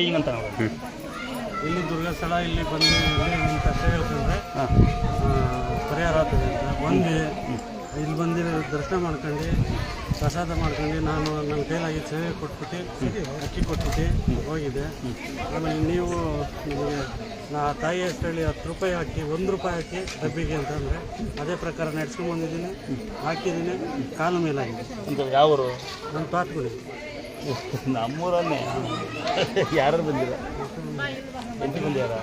ಹಿಂಗಂತ ನಾವು ಇಲ್ಲಿ ದುರ್ಗಸ್ಥಳ ಇಲ್ಲಿ ಬಂದು ಇಲ್ಲಿ ಕಷ್ಟ ಹೇಳ್ಕೊಂಡ್ರೆ ಪರಿಹಾರ ಆಗ್ತದೆ ಅಂತ. ಬಂದು ಇಲ್ಲಿ ಬಂದು ದರ್ಶನ ಮಾಡ್ಕೊಂಡು ಪ್ರಸಾದ ಮಾಡ್ಕೊಂಡು ನಾನು ನನ್ನ ಕೈಲಾಗಿ ಸೇವೆ ಕೊಟ್ಬಿಟ್ಟು ಅಕ್ಕಿ ಕೊಟ್ಬಿಟ್ಟು ಹೋಗಿದ್ದೆ. ಆಮೇಲೆ ನೀವು ನಿಮಗೆ ನಾ ತಾಯಿ ಹೇಳಿ ಹತ್ತು ರೂಪಾಯಿ ಹಾಕಿ ಒಂದು ರೂಪಾಯಿ ಹಾಕಿ ಡಬ್ಬಿಗೆ ಅಂತಂದರೆ ಅದೇ ಪ್ರಕಾರ ನಡೆಸ್ಕೊಂಡು ಬಂದಿದ್ದೀನಿ ಹಾಕಿದ್ದೀನಿ ಕಾಲು ಮೇಲಾಗಿದೆ. ಯಾವ ನಾನು ತಾತ್ಗುಡಿ ನಮ್ಮೂರನ್ನೇ. ಯಾರು ಬಂದಿಲ್ಲ ಎಂಟು ಯಾರ?